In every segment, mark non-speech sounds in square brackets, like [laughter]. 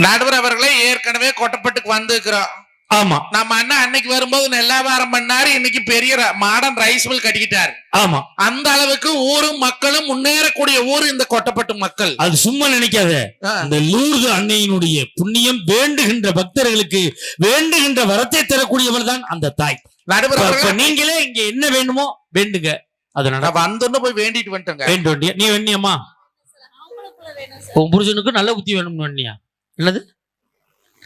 நடுவர் அவர்களே ஏற்கனவே கொட்டப்பட்டுக்கு வந்திருக்கிறோம். ஆமா. நம்ம அண்ணன் அன்னைக்கு வரும்போது நெல்லாபாரம் பண்ணாரு இன்னைக்கு பெரிய மாடர்ன் ரைஸ் மில் கட்டிக்கிட்டாரு. ஆமா. அந்த அளவுக்கு ஊரும் மக்களும் முன்னேறக்கூடிய ஊர் இந்த கொட்டப்பட்டு மக்கள். அது சும்மா நினைக்காத. ஆ. அந்த லூர்து அன்னையினுடைய புண்ணியம் வேண்டுகின்ற பக்தர்களுக்கு வேண்டுகின்ற வரத்தை தரக்கூடியவள் தான் அந்த தாய். நடுவர் நீங்களே இங்க என்ன வேண்டுமோ வேண்டுங்க. அது நட நான் வந்தோன்னு போய் வேண்டிட்டு வந்துட்டேங்க. வேண்டிய? நீ வேண்டியம்மா? உன் புருஷனுக்கு நல்ல புத்தி வேணும்னு வேண்டியா என்னது?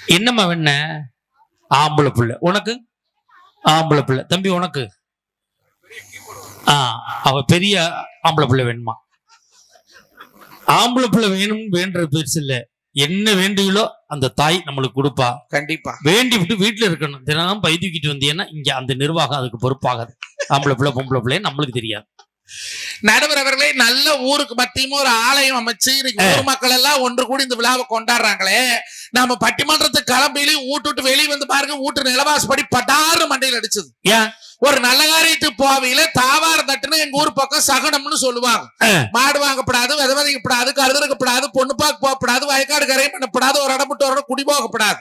என்னம்மா வேண ஆம்பளை பிள்ளை. உனக்கு? ஆம்பளை பிள்ளை. தம்பி உனக்கு? ஆ அவ பெரிய ஆம்பளை பிள்ளை வேணுமா? ஆம்பளை பிள்ளை வேணும் வேண்டது பெருசு இல்ல. என்ன வேண்டுகளோ அந்த தாய் நம்மளுக்கு கொடுப்பா. கண்டிப்பா. வேண்டி விட்டு வீட்டுல இருக்கணும். தினம் பை தூக்கிட்டு வந்தீங்கன்னா இங்க அந்த நிர்வாகம் அதுக்கு பொறுப்பாகாது. ஆம்பளை பிள்ளை பொம்பளை பிள்ளை நம்மளுக்கு தெரியாது. நடுவர் அவர்களே நல்ல ஊருக்கு மத்தியமா ஒரு ஆலயம் அமைச்சு இன்னைக்கு ஊர் மக்கள் எல்லாம் ஒன்று கூடி இந்த விழாவை கொண்டாடுறாங்களே. நாம பட்டிமன்றத்துக்கு கிளம்பியில ஊட்டு விட்டு வெளியே வந்து பாருங்க வீட்டு நிலவாசப்படி பட்டாறு மண்டையில் அடிச்சது. ஏன்? ஒரு நல்ல காரியத்துக்கு போவையில தாவார தட்டுன்னு எங்க ஊர் பக்கம் சகனம்னு சொல்லுவாங்க. மாடு வாங்கப்படாது வித விதைக்கப்படாது கருதறுக்கப்படாது பொண்ணு பார்க்க போகப்படாது வயக்காடு கரையும் பண்ணப்படாது ஒரு இடம் விட்டு ஒரு இடம் குடி போகப்படாது.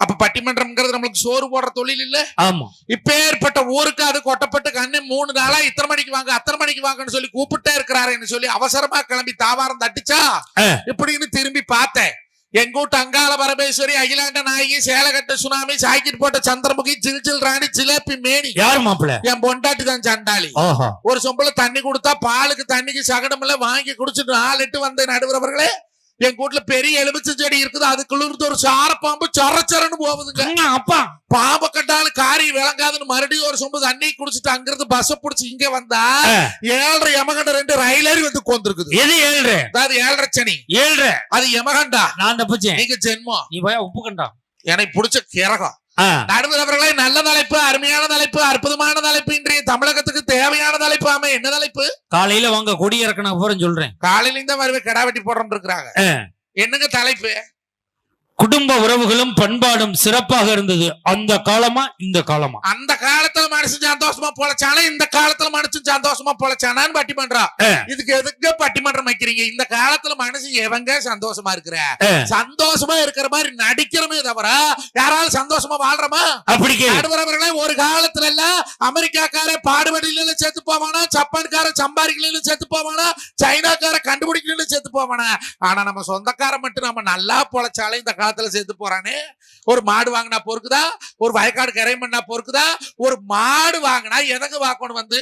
அப்ப பட்டிமன்றம்ங்கிறது நம்மளுக்கு சோறு போடுற தொழில் இல்ல? ஆமா. இப்பேற்பட்ட ஊருக்கு அது கொட்டப்பட்டு கண்ணு மூணு நாளா இத்தனை மணிக்கு வாங்க அத்தனை மணிக்கு வாங்கன்னு சொல்லி கூப்பிட்டே இருக்கிறாருன்னு சொல்லி அவசரமா கிளம்பி தாவாரம் தட்டுச்சா. இப்படின்னு திரும்பி பார்த்தேன். எங்க வீட்டு அங்காள பரமேஸ்வரி அகிலாண்ட நாயகி சேலகட்ட சுனாமி சாக்கிட்டு போட்ட சந்திரமுகி சில்சில் ராணி சிலேப்பி மேனி. யார் மாப்பிள்ள? என் பொண்டாட்டி தான் சண்டாளி. ஒரு சொம்பல தண்ணி கொடுத்தா பாலுக்கு தண்ணிக்கு சகடம் இல்ல வாங்கி குடிச்சிட்டு நாலெட்டு வந்த நடுவரவர்களே. என் வீட்டுல பெரிய எலுமிச்சை செடி இருக்குது. அதுக்குள்ள இருந்து ஒரு சாரப்பாம்பு சரச்சரன்னு போகுதுங்க. அப்பா. பாம்பை கட்டாலும் காரி விளங்காதுன்னு மறுபடியும் ஒரு சொம்பு தண்ணி குடிச்சிட்டு அங்கிருந்து பஸ் புடிச்சு இங்க வந்தா. ஏழரை யமகண்ட ரெண்டு ரயிலேறி வந்து கொண்டிருக்குது எது ஏழ்ற அதாவது ஏழரை சனி. ஏழ்ற அது யமகண்டா? நான் தப்பிச்சேன். நீங்க ஜென்மம். நீ போய் உப்பு கண்டா எனக்கு பிடிச்ச கிரகம். ஆ, நடுவர் அவர்களே நல்ல தலைப்பு அருமையான தலைப்பு அற்புதமான தலைப்பு இன்றைய தமிழகத்துக்கு தேவையான தலைப்பு ஆமா என்ன தலைப்பு? காலையில வாங்க கொடி இறக்கணும் அப்புறம் சொல்றேன். காலையில இந்த மாதிரி கடா வெட்டி போடுறோம் இருக்கிறாங்க. என்னங்க தலைப்பு? குடும்ப உறவுகளும் பண்பாடும் சிறப்பாக இருந்தது. அந்த காலமா இந்த காலமா? அந்த காலத்துல மனுஷன் சந்தோஷமா பொழைச்சானா இந்த காலத்துல மனுஷன் சந்தோஷமா பொழைச்சானான்னு பட்டிமன்றம். இதுக்கு எதுக்கு பட்டிமன்றம் வைக்கிறீங்க? இந்த காலத்துல மனுஷன் எவங்க சந்தோஷமா இருக்கிற. சந்தோஷமா இருக்கிற மாதிரி நடிக்கிறோமே தவிர யாராவது சந்தோஷமா வாழ்றோமா? அப்படி கேளு. நடுவரவர்களே ஒரு காலத்துல எல்லாம் அமெரிக்காக்கார பாடுபடியில செத்து போவானா ஜப்பான்கார சம்பாதிக்கல செத்து போவானா சைனாக்கார கண்டுபிடிக்கல செத்து போவானா? ஆனா நம்ம சொந்தக்கார மட்டும் நம்ம நல்லா பொழைச்சாலே இந்த காலத்துல செத்து போறானே. ஒரு மாடு வாங்கினா பொறுக்குதா? ஒரு வயக்காடு கரை பண்ணா பொறுக்குதா? ஒரு மாடு வாங்கினா எதங்க வாக்கணும் வந்து?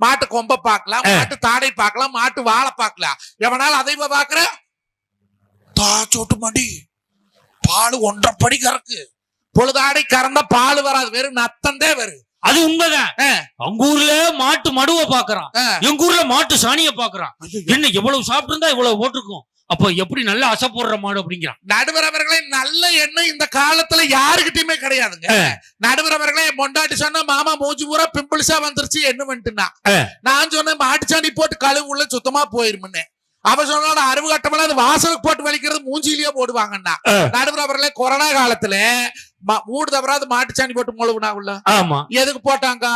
மாட்டு கொம்ப பார்க்கலாம் மாட்டு தாடை பார்க்கலாம் மாட்டு வாழை பார்க்கலாம். எவனால அதை பாக்குற தாச்சோட்டு மடி. பால் ஒன்றரை படி கறக்கு பொழுதாடை கறந்தா பால் வராது. வெறும் நத்தந்தே வரும். அது உண்மைதான். அவங்க ஊர்ல மாட்டு மடுவை பாக்குறான். எங்க ஊர்ல மாட்டு சாணிய பாக்குறான் என்ன எவ்வளவு சாப்பிட்டு இவ்வளவு போட்டிருக்கும்? அப்ப எப்படி நல்லா அசை போடுற மாடு அப்படிங்கிறான். நடுவர் அவர்களே நல்ல எண்ணம் இந்த காலத்துல யாருகிட்டயுமே கிடையாதுங்க. நடுவர் அவர்களே பொண்டாட்டி சொன்ன மாமா மூஞ்சி பூரா பிம்பிள்ஸா வந்துருச்சு என்ன வந்துட்டுனா. நான் சொன்னேன் மாட்டுச்சாணி போட்டு கழுவு உள்ள சுத்தமா போயிருமுன்னு அவ சொன்னால அறுவு கட்டமெல்லாம் அது வாசலுக்கு போட்டு வலிக்கிறது மூஞ்சிலேயே போடுவாங்கண்ணா. ஆ. நடுவர் அவர்களே கொரோனா காலத்துல மூடு தவறாது மாட்டுச்சாணி போட்டு முழுவுனா உள்ள? ஆமா. எதுக்கு போட்டாங்க?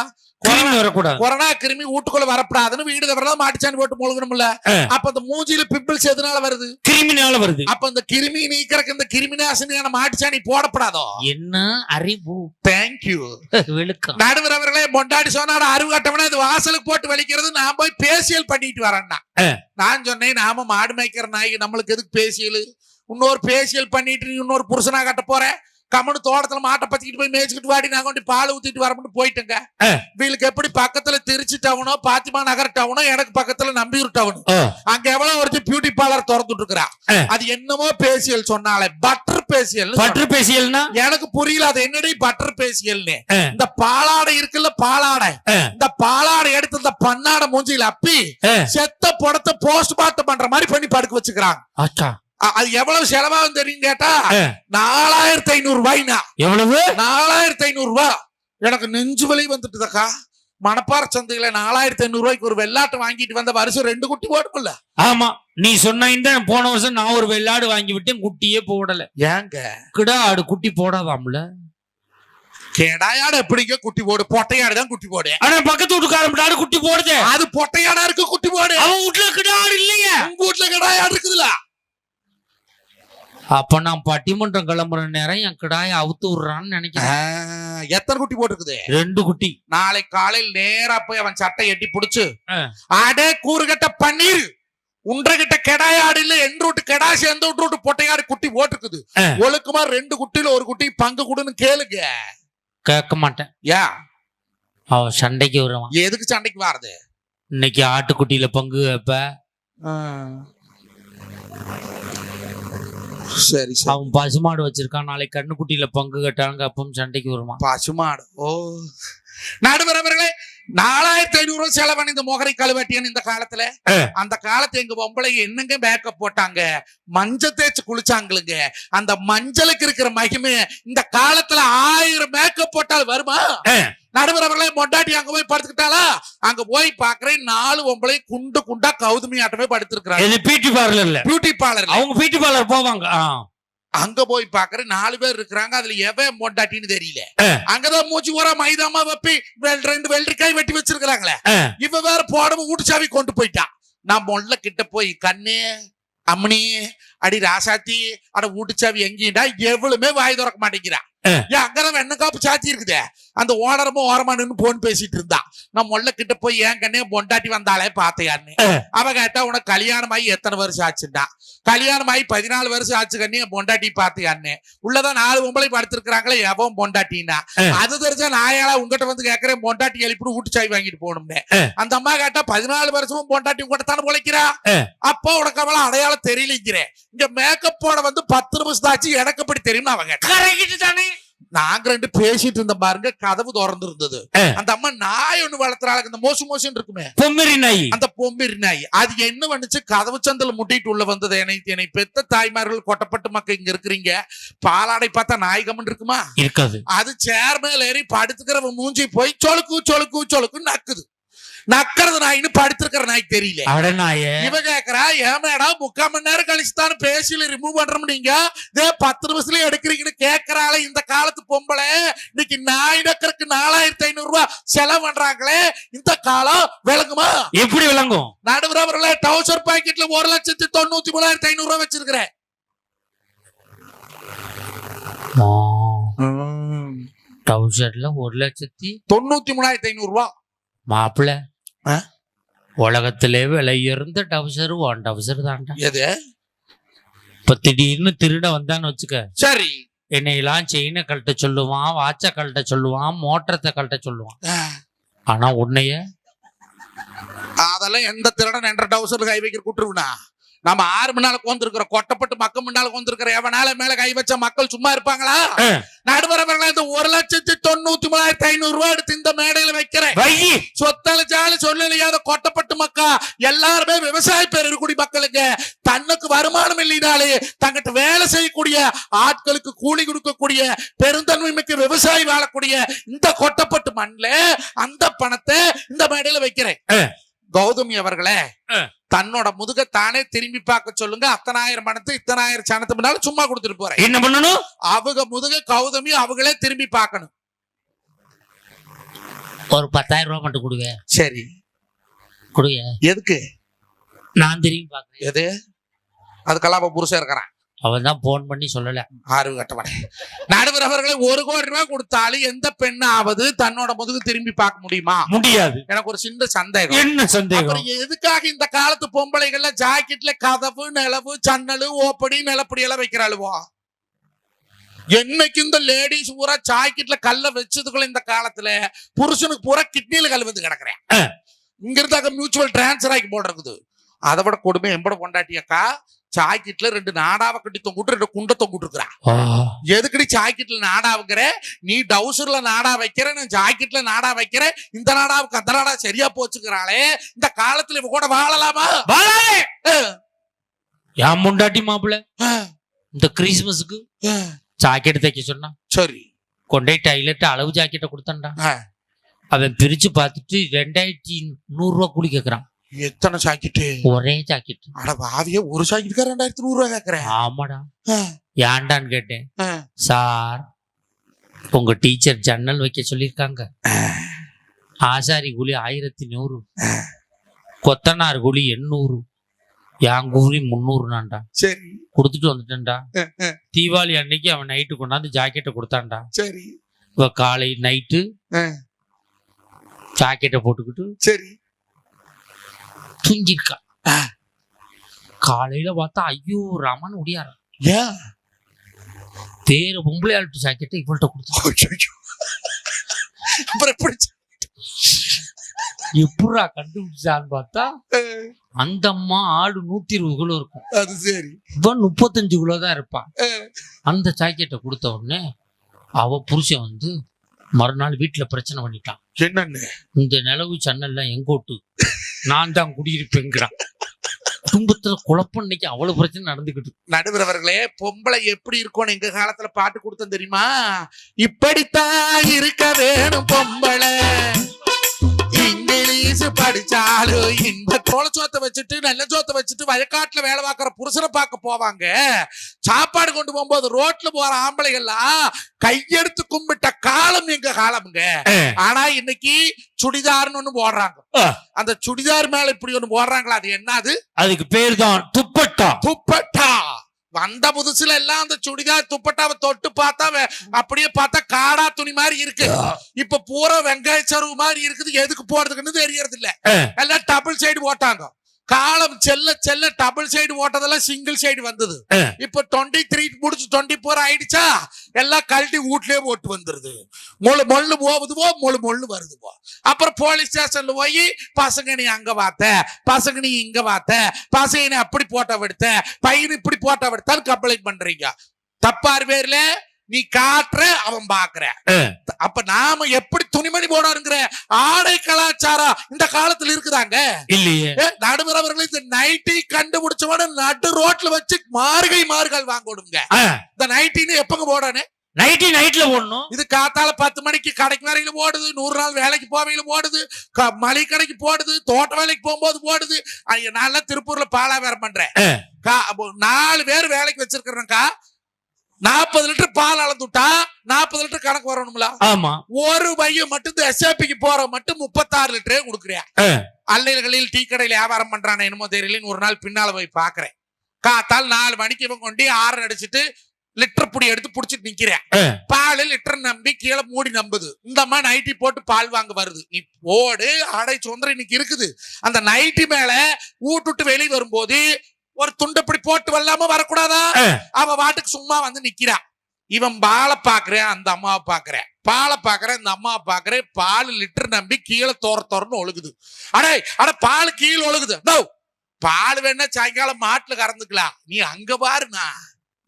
கிருமி வரக்கூடாது. கொரோனா கிருமி வீட்டுக்குள்ள வரப்படாதுன்னு வீடு தவறாது மாட்டுச்சாணி போட்டு முழுகணும்ல. அப்ப அந்த மூஞ்சில பிம்பிள்ஸ் எதனால வருது. கிருமினால வருது. அப்ப இந்த கிருமி நீக்கிறக்கு இந்த கிருமி நாசினியான மாட்டுச்சாணி போடப்படாதோ? என்ன அறிவு? தேங்க்யூ [laughs] வெளுக்கம் நடுவர் அவர்களே பொண்டாடி சொன்னாரு அருவு கட்டவனா இது வாசலுக்கு போட்டு வலிக்கிறது நான் போய் பேசியல் பண்ணிட்டு வரேன்னா. நான் சொன்னேன் நாம மாடு மேய்க்கிற நாய்க்கு நம்மளுக்கு எதுக்கு பேசியல்? இன்னொரு பேசியல் பண்ணிட்டு இன்னொரு புருஷனா கட்ட போற? கம்முனு தோட்டத்துல மாட்டை பத்திக்கிட்டு போய் மேய்ச்சிக்கிட்டு வாடி நான் கொண்டு பால் ஊத்திட்டு வரமுன்னு போயிட்டேங்க. வீலுக்கு எப்படி பக்கத்துல திருச்சி டவுனோ பாத்திமா நகர் டவுனோ எனக்கு பக்கத்துல நம்பியூர் டவுன். அங்க எவ்வளவு ஒருத்தி பியூட்டி பார்லர் திறந்துட்டு இருக்கிறா. அது என்னமோ பேசியல் சொன்னாலே பட்டர் பேசியல் பற்று பேசியல்னா எனக்கு புரியல அது என்னடி பட்டர் பேசியல்னு. இந்த பாலாடை இருக்குல்ல பாலாடை. இந்த பாலாடை எடுத்து இந்த பன்னாடை மூஞ்சியில அப்பி. செத்த புடத்தை போஸ்ட்மார்ட்டம் பண்ற மாதிரி பண்ணி படுக்க வச்சுக்கிறாங்க அது எவ்வளவு செலவாகும் தெரியும் கேட்டா. நாலாயிரத்தி ஐநூறு ரூபாய்னா எவ்வளவு? நாலாயிரத்தி ஐநூறு ரூபாய் எனக்கு நெஞ்சு வலி வந்துட்டுதக்கா. மணப்பாறை சந்தையில நாலாயிரத்தி ஐநூறு ரூபாய்க்கு ஒரு வெள்ளாட்டு வாங்கிட்டு வந்த வருஷம் ரெண்டு குட்டி போடும்ல. ஆமா. நீ சொன்ன போன வருஷம் நான் ஒரு வெள்ளாடு வாங்கி விட்டேன் குட்டியே போடல. ஏங்க? கிடா ஆடு குட்டி போடாதாம்ல? கெடாயாடு எப்படிங்க குட்டி போடு? பொட்டையாடு தான் குட்டி போடு. ஆனா பக்கத்து வீட்டுக்காரன் ஆடு குட்டி போடுது. அது பொட்டையாடா இருக்கு குட்டி போடு. அவன் வீட்டுல கிடா ஆடு இல்லைங்க உங்க வீட்டுல கெடாயாடு இருக்குதுல அப்ப நான் பட்டிமன்றம் கிளம்புற நேரம் என் கிடாய அவுத்து விடுறான்னு நினைக்கிறேன். எத்தனை குட்டி போட்டுருக்குது? ரெண்டு குட்டி. நாளை காலையில் நேரா போய் அவன் சட்டை எட்டி புடிச்சு. அடே கூறுகட்ட பன்னீர்! உன்றகிட்ட கெடாயாடு இல்ல என்று விட்டு கெடா சேர்ந்து விட்டு பொட்டையாடு குட்டி போட்டுருக்குது. ஒழுக்கமா ரெண்டு குட்டியில ஒரு குட்டி பங்கு கொடுன்னு கேளுங்க. கேட்க மாட்டேன். யா? அவன் சண்டைக்கு வருவான். எதுக்கு சண்டைக்கு வாருது? இன்னைக்கு ஆட்டுக்குட்டியில பங்கு வைப்ப. சரி சரி. அவன் பசுமாடு வச்சிருக்கான். நாளைக்கு கண்ணுக்குட்டியில பங்கு கட்டாங்க அப்பவும் சண்டைக்கு வருவான் பசுமாடு. ஓ. நடுவரவர்களே நாலாயிரத்தி ஐநூறு ரூபாய் செலவான இந்த மொகரை கழுவட்டியன் இந்த காலத்துல. அந்த காலத்து எங்க பொம்பளை என்னங்க மேக்கப் போட்டாங்க? மஞ்சள் தேய்ச்சி குளிச்சாங்களுங்க. அந்த மஞ்சளுக்கு இருக்கிற மகிமை இந்த காலத்துல ஆயிரம் மேக்கப் போட்டால் வருமா? ஆ. நடுவரவர்களே மொண்டாட்டி அங்க போய் படுத்துக்கிட்டாளா அங்க போய் பாக்குறேன் நாலு பொம்பளை குண்டு குண்டா கௌதமி ஆட்டமே படுத்திருக்கிறாங்க பியூட்டி பார்லர்ல பியூட்டி பார்லர் அவங்க பியூட்டி பார்லர் போவாங்க. அங்க போய் பாக்குறேன் நாலு பேர் இருக்கிறாங்க அதுல எவன் மொண்டாட்டின்னு தெரியல. அங்கதான் மூச்சு ஊரா மைதாமா வப்பி ரெண்டு வெள்ளரிக்காய் வெட்டி வச்சிருக்காங்களே ஆ. இவ வேற போடாம ஊட்டுச்சாவி கொண்டு போயிட்டான் நான் மொல்ல கிட்ட போய் கண்ணு அம்மனி அடி ராசாத்தி அட ஊட்டுச்சாவி எங்கேண்டா எவ்வளவுமே வாய் திறக்க மாட்டேங்கிறா ஆ. ஏன் அங்கதான் காப்பு சாத்தி இருக்குதே? அந்த ஓனரமும் ஓரமா நின்னு போன் பேசிட்டு இருந்தா நான் மொல்ல கிட்ட போய் ஏன் கண்ணே பொண்டாட்டி வந்தாலே பாத்தையான்னு. அவ கேட்டா உனக்கு கல்யாணம் ஆகி எத்தனை வருஷம் ஆச்சுண்டா கல்யாணம் ஆகி பதினாலு வருஷம் ஆச்சு கண்ணி பொண்டாட்டி பாத்தியான்னு உள்ளதான் நாலு பொம்பளை படுத்திருக்கிறாங்களே எவன் பொண்டாட்டின்னா. அது தெரிஞ்சா நாயால உங்ககிட்ட வந்து கேக்குறேன் பொண்டாட்டி எழுப்பிட்டு ஊட்டு சாய் வாங்கிட்டு போகணும்னு. அந்த அம்மா கேட்டா பதினாலு வருஷமும் பொண்டாட்டி உங்ககிட்ட தானே உழைக்கிறா? ஆ. அப்போ உனக்கு அவள அடையாளம் தெரியலைங்கிறேன். இங்க மேக்கப் போட வந்து பத்து நிமிஷம் ஆச்சு எனக்கு எப்படி தெரியும் அவன் கேட்டா. கரெக்ட் தானே? நாங்க ரெண்டு பேசிட்டு இருந்த பாருங்க கதவு திறந்து இருந்தது. அந்த அம்மா நாய் ஒண்ணு வளர்த்துறாளுக்கு இந்த மோசு மோசுன்னு இருக்குமே. பொம்மரி நாய். அந்த பொம்பிரி நாய். அது என்ன பண்ணுச்சு? கதவு சந்தல முட்டிட்டு உள்ள வந்தது. என்னை என்னை பெத்த தாய்மார்கள் கொட்டப்பட்டு மக்கள் இங்க இருக்கிறீங்க. பாலாடை பார்த்தா நாய் இருக்குமா? இருக்காது. அது சேர் மேல ஏறி படுத்துக்கிறவ மூஞ்சி போய் சொலுக்கு சொலுக்கு சொலுக்கு நக்குது. நக்கிறது நாயின்னு படுத்திருக்கிற நாய் தெரியல. அட நாயே. இவ கேக்குறா ஏன் மேடம் முக்கால் மணி நேரம் கழிச்சு தான் பேசியில ரிமூவ் பண்றோம் நீங்க இதே பத்து நிமிஷத்துல எடுக்கிறீங்கன்னு கேக்குறாளே இந்த காலத்து பொம்பளை. இன்னைக்கு நாய் நக்கறதுக்கு நாலாயிரத்தி ஐநூறு ரூபாய் செலவு பண்றாங்களே இந்த காலம் விளங்குமா? எப்படி விளங்கும்? நடுவர் அவர்களே டவுசர் பாக்கெட்ல ஒரு லட்சத்தி தொண்ணூத்தி மூணாயிரத்தி ஐநூறு ரூபாய் வச்சிருக்கிறேன் டவுசர்ல ஒரு லட்சத்தி தொண்ணூத்தி மூணாயிரத்தி ஐநூறு ரூபாய் மாப்பிள்ள? உலகத்திலே விலை உயர்ந்த டவுசர் ஒன் டவுசர் தான்டா. எது? இப்ப திடீர்னு திருட வந்தான்னு வச்சுக்க. சரி. என்னையெல்லாம் செயினை கழட்ட சொல்லுவான் வாட்சை கழட்ட சொல்லுவான் மோட்டரத்தை கழட்ட சொல்லுவான். ஆனா உன்னைய அதெல்லாம் எந்த திருடன் என்ற டவுசர்ல கை வைக்கிற கூட்டுருவனா? நம்ம ஆறு மணி நாள் கொண்டிருக்கிற கொட்டப்பட்டு மக்கள் முன்னால கொண்டிருக்கிற எவனால மேல கை வச்ச மக்கள் சும்மா இருப்பாங்களா? ஆ. நடுவர் அவர்களே இந்த ஒரு லட்சத்தி தொண்ணூத்தி மூணாயிரத்தி ஐநூறு ரூபாய் எடுத்து இந்த மேடையில வைக்கிறேன். சொத்தளிச்சாலும் சொல்லலையாத கொட்டப்பட்டு மக்கா எல்லாருமே விவசாய பெருக்குடி மக்களுக்கு தன்னுக்கு வருமானம் இல்லைனாலே தங்கிட்ட வேலை செய்யக்கூடிய ஆட்களுக்கு கூலி கொடுக்கக்கூடிய பெருந்தன்மை மிக்க விவசாயி வாழக்கூடிய இந்த கொட்டப்பட்டு மண்ல அந்த பணத்தை இந்த மேடையில வைக்கிறேன். கௌதமி அவர்களே. தன்னோட முதுக தானே திரும்பி பார்க்க சொல்லுங்க. அத்தனாயிரம் பணத்தை இத்தனாயிரம் சனத்து முன்னால சும்மா கொடுத்துட்டு போறேன். என்ன பண்ணணும்? அவங்க முதுக கௌதமி அவங்களே திரும்பி பார்க்கணும். ஒரு பத்தாயிரம் ரூபாய் மட்டும் கொடுங்க. சரி. கொடுங்க. எதுக்கு? நான் திரும்பி பாக்குறேன் எது? அதுக்கெல்லாம் அவன் புருஷன் இருக்கிறான். அவன் தான் போன் பண்ணி சொல்லல. ஆறு கட்டவனே. நடுவர் அவர்களை ஒரு கோடி ரூபாய் கொடுத்தாலும் எந்த பெண்ணாவது தன்னோட முதுகு திரும்பி பார்க்க முடியுமா? முடியாது. எனக்கு ஒரு சின்ன சந்தேகம். என்ன சந்தேகம்? எதுக்காக இந்த காலத்து பொம்பளைகள்ல ஜாக்கெட்ல கதவு நிலவு சன்னலு ஓப்படி நிலப்படி எல்லாம் வைக்கிறாளுவோ? என்னைக்கு இந்த லேடிஸ் பூரா ஜாக்கெட்ல கல்ல வச்சதுக்குள்ள இந்த காலத்துல புருஷனுக்கு பூரா கிட்னில கல் வந்து கிடக்குறேன். இங்க இருந்தாக்க மியூச்சுவல் டிரான்ஸ்ஃபர் ஆகி போட இருக்குது அதை விட கொடுமை எம்பட கொண்டாட்டியக்கா ஜாக்கெட்ல ரெண்டு நாடாவை கட்டி தொங்கிட்டு ரெண்டு குண்டை தொங்கிட்டு இருக்கிறா எதுக்குடி ஜாக்கெட்ல நாடா வைக்கிற? நீ டவுசர்ல நாடா வைக்கிற நான் ஜாக்கெட்ல நாடா வைக்கிற இந்த நாடாவுக்கு அந்த நாடா சரியா போச்சுக்கிறாளே இந்த காலத்துல இவ கூட வாழலாமா. அஹ், என் முண்டாட்டி மாப்பிள்ள இந்த கிறிஸ்மஸுக்கு. ஜாக்கெட் தைக்க சொன்னா சரி. கொண்டே டைலர்ட்ட அளவு ஜாக்கெட்டை கொடுத்தான்டா. அவன் பிரிச்சு பார்த்துட்டு ரெண்டாயிரத்தி நூறு ரூபா கூலி கேக்குறான். எத்தனை ஜாக்கெட்டு ஒரே ஜாக்கெட் அட பாவிய ஒரு ஜாக்கெட்டுக்கா ரெண்டாயிரத்தி நூறு ரூபாய் கேக்குறேன் ஆமாடா. ஏன்டான்னு கேட்டேன். சார் உங்க டீச்சர் ஜன்னல் வைக்க சொல்லியிருக்காங்க. ஆசாரி கூலி ஆயிரத்தி நூறு. கொத்தனார் கூலி எண்ணூறு. என் கூறி முந்நூறுனாண்டா சரி. கொடுத்துட்டு வந்துட்டேன்டா. தீபாவளி அன்னைக்கு அவன் நைட்டு கொண்டாந்து ஜாக்கெட்டை கொடுத்தான்டா. சரி. இவ காலை நைட்டு ஜாக்கெட்டை போட்டுக்கிட்டு சரி. தூங்கியிருக்கா காலையில பார்த்தா ஐயோ ராமன் ஒடியாரா ஏன்? வேற பொம்பளை ஆள்ட்டு ஜாக்கெட்டை இவள்கிட்ட கொடுத்தா ஐயோ. அப்புறம் எப்படி? கண்டுபிடிச்சான்னு பார்த்தா அந்த அம்மா ஆடு நூத்தி இருபது கிலோ இருக்கும். அது சரி. இவன் முப்பத்தஞ்சு கிலோ தான் இருப்பான். அந்த ஜாக்கெட்டை கொடுத்த உடனே அவ புருஷன் வந்து மறுநாள் வீட்டுல பிரச்சனை பண்ணிட்டான். என்னன்னு? இந்த நிலவு சன்னல்லாம் எங்கோட்டு நான் தான் குடியிருப்பேங்கிறான். குடும்பத்துல குழப்பம் இன்னைக்கு அவ்வளவு பிரச்சனை நடந்துகிட்டு இருக்கு. நடுவர் அவர்களே பொம்பளை எப்படி இருக்கும்னு எங்க காலத்துல பாட்டு கொடுத்தோம் தெரியுமா? இப்படித்தான் இருக்க வேணும் பொம்பளை. இங்கிலீஷ் படிச்சாலும் இன்ப தோள சோத்தை வச்சுட்டு நல்ல சோத்தை வச்சுட்டு வயக்காட்டுல வேலை பார்க்குற புருஷனை பார்க்க போவாங்க சாப்பாடு கொண்டு போகும்போது ரோட்ல போற ஆம்பளைகள்லாம் கையெடுத்து கும்பிட்ட காலம் எங்க காலம்ங்க ஆனா இன்னைக்கு சுடிதார்னு ஒண்ணு போடுறாங்க. அந்த சுடிதார் மேல இப்படி ஒண்ணு போடுறாங்களா அது என்னது அதுக்கு பேர் தான் துப்பட்டா துப்பட்டா வந்த புதுசுல எல்லாம் அந்த சுடிதார் துப்பட்டாவை தொட்டு பார்த்தா அப்படியே பார்த்தா காடா துணி மாதிரி இருக்கு. இப்ப பூரா வெங்காய சருவு மாதிரி இருக்குது. எதுக்கு போடுறதுக்குன்னு தெரியறது இல்ல. எல்லாம் டபுள் சைடு போட்டாங்க. காலம் செல்ல செல்ல டபுள் சைடு போட்டதெல்லாம் சிங்கிள் சைடு வந்தது. இப்ப டுவெண்ட்டி த்ரீ முடிச்சு டுவெண்ட்டி ஃபோர் ஆயிடுச்சா? எல்லாம் கழட்டி வீட்லயே போட்டு வந்துருது. மொழு மொள்ளு போகுதுவோ மொழு மொள்ளு வருதுவோ. அப்புறம் போலீஸ் ஸ்டேஷன்ல போய் பசங்க நீ அங்க பார்த்த பசங்க நீ இங்க பார்த்த பசங்க நீ அப்படி போட்டோ எடுத்த பையன் இப்படி போட்டோ எடுத்தான்னு கம்ப்ளைண்ட் பண்றீங்க. தப்பாரு பேர்ல நீ காட்டுற அவன் பாக்குற. அப்ப நாம எப்படி துணிமணி போடாருங்கிற ஆடை கலாச்சாரம் இந்த காலத்துல இருக்குதாங்க? இல்லையே. ஏ, நடுவரவர்கள் இந்த நைட்டி கண்டுபிடிச்சவன நடு ரோட்ல வச்சு மார்கை மார்கள் வாங்கணுங்க இந்த நைட்டின்னு எப்பங்க போடணும்? நைட்டி நைட்ல போடணும். இது காத்தால பத்து மணிக்கு கடைக்கு வரையில போடுது நூறு நாள் வேலைக்கு போவையில போடுது க- மளிகை கடைக்கு போடுது தோட்ட வேலைக்கு போகும்போது போடுது. நான் திருப்பூர்ல பாலா வேற பண்றேன் நாலு பேர் வேலைக்கு வச்சிருக்கிறேன்க்கா நாற்பது லிட்டர் பால் அளந்துட்டா நாற்பது லிட்டர் கணக்கு வரணும்ல? ஆமா. ஒரு பையன் மட்டும் எஸ்ஏபிக்கு போற மட்டும் முப்பத்தாறு லிட்டரே கொடுக்குறியா. அல்லைகளில் டீ கடையில் வியாபாரம் பண்றானே என்னமோ தெரியலன்னு ஒரு நாள் பின்னால போய் பாக்குறேன். காத்தால் நாலு மணிக்கு இவன் கொண்டு ஆறு அடிச்சிட்டு லிட்டர் புடி எடுத்து புடிச்சிட்டு நிக்கிறேன். பால் லிட்டர் நம்பி கீழே மூடி நம்புது. இந்த அம்மா நைட்டி போட்டு பால் வாங்க வருது. நீ ஓடு அடை சுதந்திரம் இன்னைக்கு இருக்குது. அந்த நைட்டி மேல ஊட்டுட்டு வெளியே வரும்போது ஒரு துண்டை இப்படி போட்டு வரலாம வரக்கூடாதா. அவ வாட்டுக்கு சும்மா வந்து நிக்கிறா. இவன் பாலை பாக்குறேன் அந்த அம்மாவை பாக்குறேன். பாலை பாக்குறேன் இந்த அம்மாவை பாக்குறேன். பால் லிட்டர் நம்பி கீழே தோற தோறன்னு ஒழுகுது. அடே அட பால் கீழே ஒழுகுது. பால் வேணா சாயங்காலம் மாட்டுல கறந்துக்கலாம். நீ அங்க பாருண்ணா.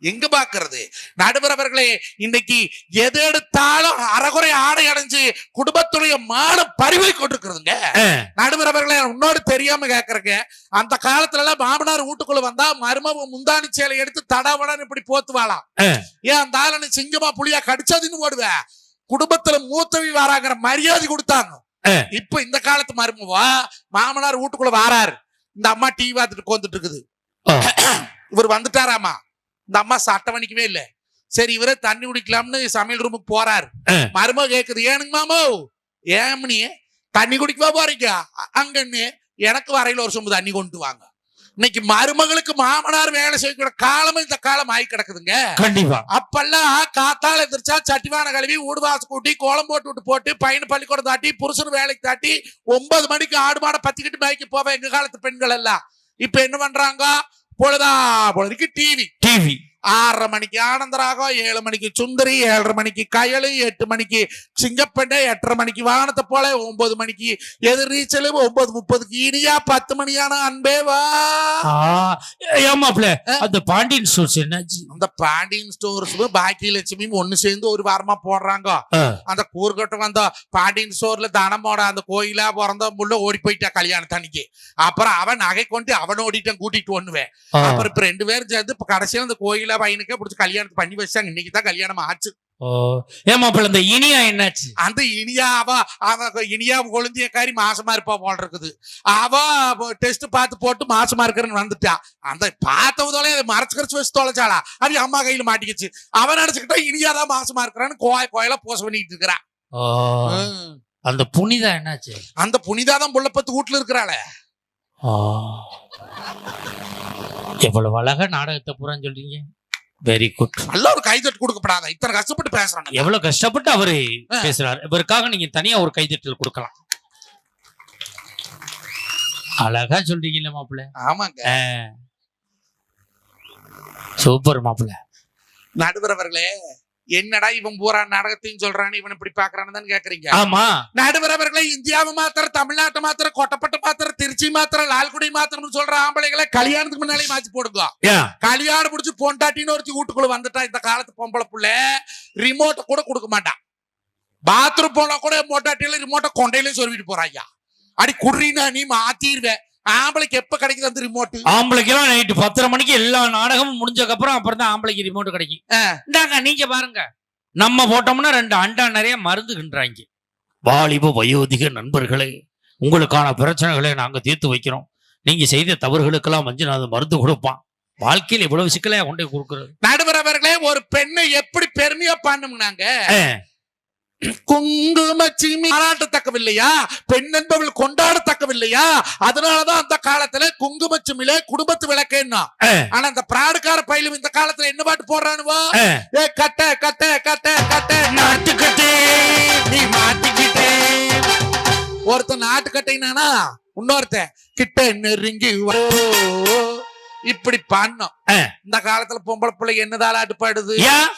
எங்க பாக்குறது நடுவரவர்களே இன்னைக்கு எது எடுத்தாலும் அறகுறை ஆடை அடைஞ்சு குடும்பத்துடைய மான பறிவை கொண்டிருக்கிறதுங்க. ஆ. நடுவரவர்களே இன்னொரு தெரியாம கேக்குறேங்க. அந்த காலத்துல எல்லாம் மாமனார் வீட்டுக்குள்ள வந்தா மருமக முந்தானி சேலை எடுத்து தடவடன்னு இப்படி போத்துவாளாம். ஏன் அந்த ஆளு சிங்கமா புளியா கடிச்சதுன்னு ஓடுவேன் குடும்பத்துல மூத்தவி வராங்கிற மரியாதை கொடுத்தாங்க. இப்ப இந்த காலத்து மருமவா மாமனார் வீட்டுக்குள்ள வாராரு. இந்த அம்மா டிவி பார்த்துட்டு உட்காந்துட்டு இருக்குது. இவர் வந்துட்டாராமா? இந்த அம்மா சட்டை இல்ல. சரி இவரே தண்ணி குடிக்கலாம்னு சமையல் ரூமுக்கு போறாரு. மருமக கேக்குது ஏனுங்க மாமோ? ஏமனி தண்ணி குடிக்கவா போறீங்க? அங்கன்னு எனக்கு வரையில ஒரு சொம்பு தண்ணி கொண்டு வாங்க. இன்னைக்கு மருமகளுக்கு மாமனார் வேலை செய்யக்கூட காலமும் இந்த காலம் ஆகி கிடக்குதுங்க. கண்டிப்பா. அப்பெல்லாம் காத்தால எந்திரிச்சா சட்டிவான கழுவி ஊடுவாச கூட்டி கோலம் போட்டு விட்டு போட்டு பையன் பள்ளிக்கூடம் தாட்டி புருஷன் வேலைக்கு தாட்டி ஒன்பது மணிக்கு ஆடு மாடை பத்திக்கிட்டு மேய்க்க போவேன் எங்க காலத்து பெண்கள் எல்லாம். இப்ப என்ன பண்றாங்க? பொழுதா பொழுதுக்கு டிவி டிவி ஆறரை மணிக்கு ஆனந்தராகம் ஏழு மணிக்கு சுந்தரி ஏழரை மணிக்கு கயலு எட்டு மணிக்கு சிங்கப்பெண்டை எட்டரை மணிக்கு வானத்தை போல ஒன்பது மணிக்கு எதிர்நீச்சல் ஒன்பது முப்பதுக்கு இனியா பத்து மணியான அன்பே வா. ஏமாப்ல அந்த பாண்டியன் ஸ்டோர்ஸ் என்னாச்சு அந்த பாண்டியன் ஸ்டோர்ஸும் பாக்கிய லட்சுமியும் ஒண்ணு சேர்ந்து ஒரு வாரமா போடுறாங்க. அந்த கூறுகட்டம் வந்த பாண்டியன் ஸ்டோர்ல தானம் போட அந்த கோயிலா பிறந்த முள்ள ஓடி போயிட்டா கல்யாணத்தன்னைக்கு அப்புறம் அவன் நகை கொண்டு அவன் ஓடிட்டான் கூட்டிட்டு ஒண்ணுவேன். அப்புறம் இப்ப ரெண்டு பேரும் சேர்ந்து கடைசியில அந்த கோயிலா பையனுக்கே பிடிச்சி கல்யாணத்தை பண்ணி வச்சாங்க. இன்னைக்கு தான் கல்யாணம் ஆச்சு. ஓ. ஏமாப்ல இந்த இனியா என்னாச்சு? அந்த இனியா அவ அவ இனியா கொழுந்தியக்காரி மாசமா இருப்பா போல இருக்குது அவ டெஸ்ட் பார்த்து போட்டு மாசமா இருக்கிறன்னு வந்துட்டா. அந்த பார்த்த முதலே அதை மறைச்சு கரைச்சு வச்சு தொலைச்சாளா? அது அம்மா கையில மாட்டிக்கிச்சு. அவன் நினைச்சுக்கிட்டா இனியா தான் மாசமா இருக்கிறான்னு கோய கோயில பூச பண்ணிட்டு இருக்கிறான் ஓ. அந்த புனிதா என்னாச்சு? அந்த புனிதா தான் புள்ள பத்து வீட்டுல இருக்கிறாளே. எவ்வளவு அழகா நாடகத்தை பூரான்னு சொல்றீங்க. வெரி குட் நல்ல ஒரு கைதட்டு கொடுக்கப்படாத. இத்தனை கஷ்டப்பட்டு பேசுறாங்க எவ்வளவு கஷ்டப்பட்டு அவரு. பேசுறாரு. இவருக்காக நீங்க தனியா ஒரு கைதட்டல் கொடுக்கலாம். அழகா சொல்றீங்கல்ல மாப்பிள்ள. ஆமாங்க. சூப்பர் மாப்பிள்ள. நடுவர் அவர்களே என்னடா இவன் பூரா நாடகத்தையும் சொல்றான்னு இவன் இப்படி பாக்குறான்னு தான் கேக்குறீங்க? ஆமா. நடுவர் அவர்களே இந்தியாவை மாத்திரம் தமிழ்நாட்டை மாத்திரம் கொட்டப்பட்டு மாத்திரம் திருச்சி மாத்திரம் லால்குடி மாத்திரம் சொல்ற ஆம்பளைகளை கல்யாணத்துக்கு முன்னாலே மாத்தி போடுங்க. கல்யாணம் முடிச்சு பொண்டாட்டின்னு ஒருத்தி வீட்டுக்குள்ள வந்துட்டா இந்த காலத்து பொம்பளை புள்ள ரிமோட்டை கூட கொடுக்க மாட்டான் பாத்ரூம் போனா கூட பொண்டாட்டியில ரிமோட்டை கொண்டையில சொல்லிட்டு போறாய்யா. அடி குடுறீனா நீ மாத்திருவேன் ஆம்பளைக்கு எப்ப கிடைக்குது அந்த ரிமோட் ஆம்பளைக்கெல்லாம் நைட்டு பத்தரை மணிக்கு எல்லா நாடகமும் முடிஞ்சதுக்கு அப்புறம் அப்புறம் தான் ஆம்பளைக்கு ரிமோட் கிடைக்கும். இந்தாங்க நீங்க பாருங்க. நம்ம போட்டோம்னா ரெண்டு அண்டா நிறைய மருந்துகின்றாங்க. வாலிப வயோதிக நண்பர்களே உங்களுக்கான பிரச்சனைகளை நாங்க தீர்த்து வைக்கிறோம். நீங்க செய்த தவறுகளுக்கெல்லாம் மஞ்சுநாதன் மருந்து கொடுப்பான். வாழ்க்கையில் இவ்வளவு சிக்கலையா கொண்டு கொடுக்கறது? நடுவர் அவர்களே ஒரு பெண்ணை எப்படி பெருமையா பண்ணுனாங்க ஆ, குங்குமச்சிமி பாராட்டத்தக்கவில்லையா? பெண் என்பவள் கொண்டாடத்தக்கவில்லையா? அதனாலதான் அந்த காலத்துல குங்குமச்சிமில குடும்பத்து விளக்கேன்னா. ஆனா அந்த பிராடுக்கார பயிலும் இந்த காலத்துல என்ன பாட்டு போடுறானுவா. ஏ கட்ட கட்ட கட்ட கட்ட. நாட்டுக்கட்டே நீ மாட்டிக்கிட்டே. ஒருத்தன் நாட்டுக்கட்டைனானா இன்னொருத்தன் கிட்ட நெருங்கி. இப்படி பண்ணோம். இந்த காலத்துல பொம்பளை பிள்ளை என்னதாலாட்டு பாடுது ஏன்